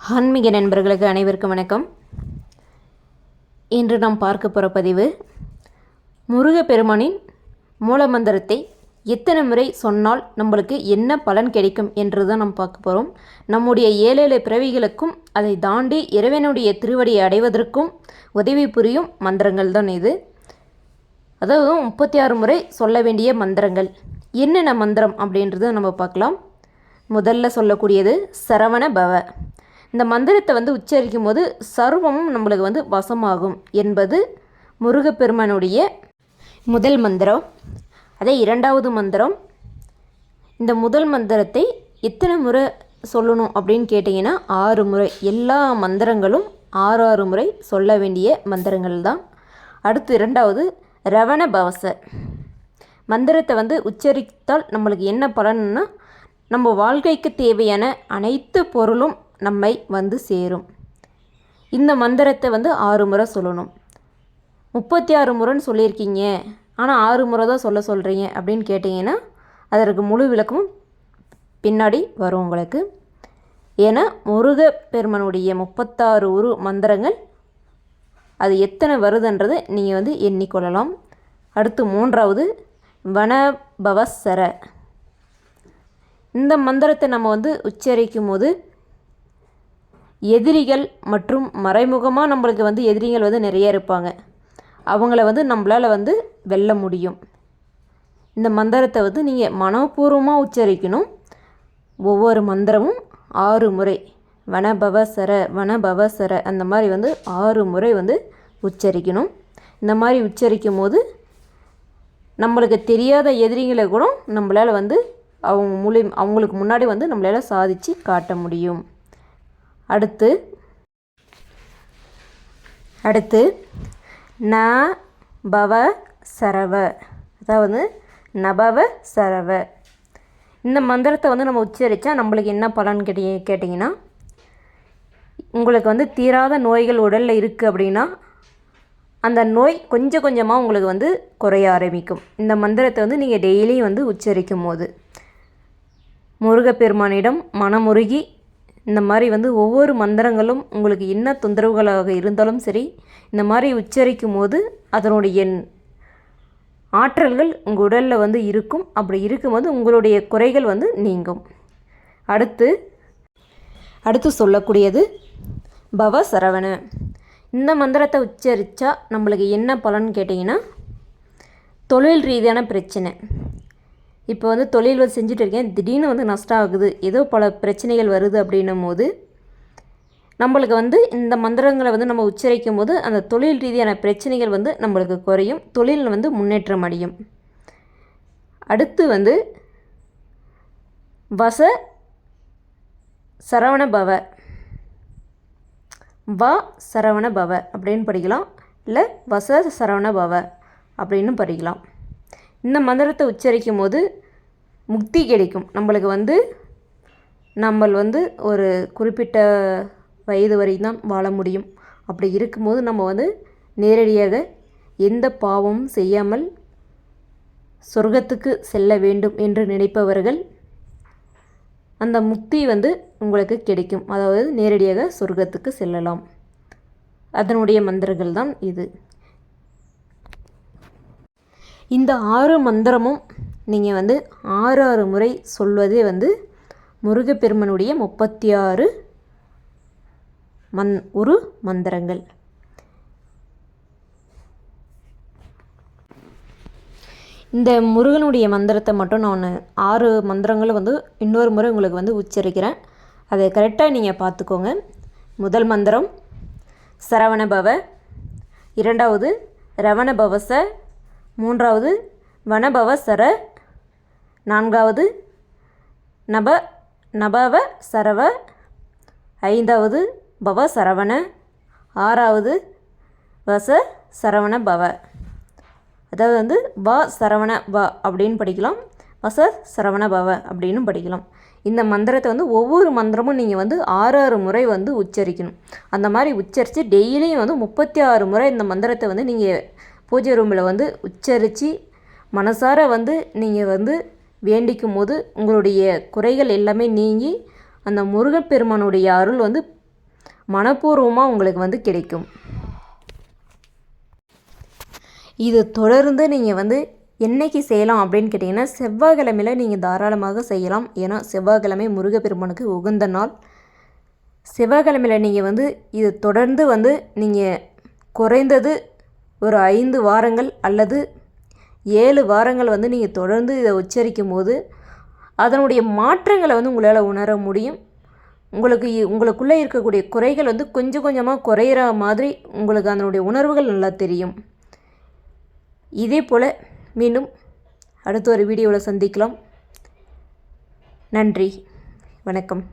ஆன்மீக நண்பர்களுக்கு அனைவருக்கும் வணக்கம். இன்று நாம் பார்க்க போகிற பதிவு முருகப்பெருமானின் மூலமந்திரத்தை எத்தனை முறை சொன்னால் நம்மளுக்கு என்ன பலன் கிடைக்கும் என்று தான் நாம் பார்க்க போகிறோம் நம்முடைய ஏழேழு பிறவிகளுக்கும் அதை தாண்டி இறைவனுடைய திருவடியை அடைவதற்கும் உதவி புரியும் மந்திரங்கள் தான் இது. அதாவது முப்பத்தி ஆறு முறை சொல்ல வேண்டிய மந்திரங்கள். என்னென்ன மந்திரம் அப்படின்றத நம்ம பார்க்கலாம். முதல்ல சொல்லக்கூடியது சரவண பவ. இந்த மந்திரத்தை வந்து உச்சரிக்கும் போது சர்வமும் நம்மளுக்கு வந்து வசமாகும் என்பது முருகப்பெருமானுடைய முதல் மந்திரம். அதே இரண்டாவது மந்திரம். இந்த முதல் மந்திரத்தை எத்தனை முறை சொல்லணும் அப்படின்னு கேட்டிங்கன்னா ஆறு முறை. எல்லா மந்திரங்களும் ஆறு ஆறு முறை சொல்ல வேண்டிய மந்திரங்கள் தான். அடுத்து இரண்டாவது ரவண பவச. மந்திரத்தை வந்து உச்சரித்தால் நம்மளுக்கு என்ன பலன்னா நம்ம வாழ்க்கைக்கு தேவையான அனைத்து பொருளும் நம்மை வந்து சேரும். இந்த மந்திரத்தை வந்து ஆறு முறை சொல்லணும். முப்பத்தி ஆறு முறைன்னு சொல்லியிருக்கீங்க. ஆனால் ஆறு முறை தான் சொல்ல சொல்கிறீங்க அப்படின்னு கேட்டிங்கன்னா அதற்கு முழு விளக்கமும் பின்னாடி வரும் உங்களுக்கு. ஏன்னா முருக பெருமனுடைய முப்பத்தாறு உரு மந்திரங்கள் அது எத்தனை வருதுன்றதை நீங்கள் வந்து எண்ணிக்கொள்ளலாம். அடுத்து மூன்றாவது வனபவசர. இந்த மந்திரத்தை நம்ம வந்து உச்சரிக்கும் போது எதிரிகள் மற்றும் மறைமுகமாக நம்மளுக்கு வந்து எதிரிகள் வந்து நிறைய இருப்பாங்க. அவங்கள வந்து நம்மளால் வந்து வெல்ல முடியும். இந்த மந்திரத்தை வந்து நீங்கள் மனப்பூர்வமாக உச்சரிக்கணும். ஒவ்வொரு மந்திரமும் ஆறு முறை. வனபவசர வனபவசர அந்த மாதிரி வந்து ஆறு முறை வந்து உச்சரிக்கணும். இந்த மாதிரி உச்சரிக்கும் போது நம்மளுக்கு தெரியாத எதிரிகளை கூட நம்மளால் வந்து அவங்க மூலியம் அவங்களுக்கு முன்னாடி வந்து நம்மளால் சாதித்து காட்ட முடியும். அடுத்து அடுத்து ந பவ சரவ. அதாவது நபவ சரவ. இந்த மந்திரத்தை வந்து நம்ம உச்சரித்தா நம்மளுக்கு என்ன பலன் கேட்டி கேட்டிங்கன்னா உங்களுக்கு வந்து தீராத நோய்கள் உடலில் இருக்குது அப்படின்னா அந்த நோய் கொஞ்சம் கொஞ்சமாக உங்களுக்கு வந்து குறைய ஆரம்பிக்கும். இந்த மந்திரத்தை வந்து நீங்கள் டெய்லியும் வந்து உச்சரிக்கும் போது முருகப்பெருமானிடம் மனமுருகி இந்த மாதிரி வந்து ஒவ்வொரு மந்திரங்களும் உங்களுக்கு என்ன தொந்தரவுகளாக இருந்தாலும் சரி இந்த மாதிரி உச்சரிக்கும் போது அதனுடைய ஆற்றல்கள் உங்கள் உடலில் வந்து இருக்கும். அப்படி இருக்கும்போது உங்களுடைய குறைகள் வந்து நீங்கும். அடுத்து அடுத்து சொல்லக்கூடியது பவ சரவண. இந்த மந்திரத்தை உச்சரித்தா நம்மளுக்கு என்ன பலன் கேட்டிங்கன்னா தொழில் ரீதியான பிரச்சனை. இப்போ வந்து தொழில் வந்து செஞ்சுட்டு இருக்கேன் திடீர்னு வந்து நஷ்டம் ஆகுது ஏதோ பல பிரச்சனைகள் வருது அப்படின்னும் போது நம்மளுக்கு வந்து இந்த மந்திரங்களை வந்து நம்ம உச்சரிக்கும் போது அந்த தொழில் ரீதியான பிரச்சனைகள் வந்து நம்மளுக்கு குறையும். தொழில் வந்து முன்னேற்றம் அடையும். அடுத்து வந்து வச சரவண பவ. வ சரவண பவ அப்படின்னு படிக்கலாம். இல்லை வச சரவண பவ அப்படின்னு படிக்கலாம். இந்த மந்திரத்தை உச்சரிக்கும் போது முக்தி கிடைக்கும். நம்மளுக்கு வந்து நம்ம வந்து ஒரு குறிப்பிட்ட வயது வரை தான் வாழ முடியும். அப்படி இருக்கும்போது நம்ம வந்து நேரடியாக எந்த பாவமும் செய்யாமல் சொர்க்கத்துக்கு செல்ல வேண்டும் என்று நினைப்பவர்கள் அந்த முக்தி வந்து உங்களுக்கு கிடைக்கும். அதாவது நேரடியாக சொர்க்கத்துக்கு செல்லலாம். அதனுடைய மந்திரங்கள் தான் இது. இந்த ஆறு மந்திரமும் நீங்கள் வந்து ஆறு ஆறு முறை சொல்வதே வந்து முருகப்பெருமனுடைய முப்பத்தி ஆறு மந் ஒரு மந்திரங்கள். இந்த முருகனுடைய மந்திரத்தை மட்டும் நான் ஆறு மந்திரங்களும் வந்து இன்னொரு முறை உங்களுக்கு வந்து உச்சரிக்கிறேன். அதை கரெக்டாக நீங்கள் பார்த்துக்கோங்க. முதல் மந்திரம் சரவணபவ. இரண்டாவது ரவணபவச. மூன்றாவது வனபவசர. நான்காவது நப நபவ சரவ ஐந்தாவது பவ சரவண ஆறாவது வச சரவண பவ அதாவது வந்து வ சரவண வ அப்படின்னு படிக்கலாம். வச சரவண பவ அப்படின்னு படிக்கலாம். இந்த மந்திரத்தை வந்து ஒவ்வொரு மந்திரமும் நீங்கள் வந்து ஆறு ஆறு முறை வந்து உச்சரிக்கணும். அந்த மாதிரி உச்சரித்து டெய்லியும் வந்து முப்பத்தி ஆறு முறை இந்த மந்திரத்தை வந்து நீங்கள் பூஜை ரூமில் வந்து உச்சரித்து மனசார வந்து நீங்கள் வந்து வேண்டிக்கும் போது உங்களுடைய குறைகள் எல்லாமே நீங்கி அந்த முருகப்பெருமானுடைய அருள் வந்து மனப்பூர்வமாக உங்களுக்கு வந்து கிடைக்கும். இது தொடர்ந்து நீங்கள் வந்து என்னைக்கு செய்யலாம் அப்படின்னு கேட்டிங்கன்னா செவ்வாய்க்கிழமையில் நீங்கள் தாராளமாக செய்யலாம். ஏன்னா செவ்வாய்க்கிழமை முருகப்பெருமானுக்கு உகந்த நாள். செவ்வாய்க்கிழமையில் நீங்கள் வந்து இது தொடர்ந்து வந்து நீங்கள் குறைந்தது ஒரு ஐந்து வாரங்கள் அல்லது ஏழு வாரங்கள் வந்து நீங்கள் தொடர்ந்து இதை உச்சரிக்கும் போது அதனுடைய மாற்றங்களை வந்து உங்களால் உணர முடியும். உங்களுக்கு உங்களுக்குள்ளே இருக்கக்கூடிய குறைகள் வந்து கொஞ்சம் கொஞ்சமாக குறையிற மாதிரி உங்களுக்கு அதனுடைய உணர்வுகள் நல்லா தெரியும். இதே போல் மீண்டும் அடுத்த ஒரு வீடியோவில் சந்திக்கலாம். நன்றி. வணக்கம்.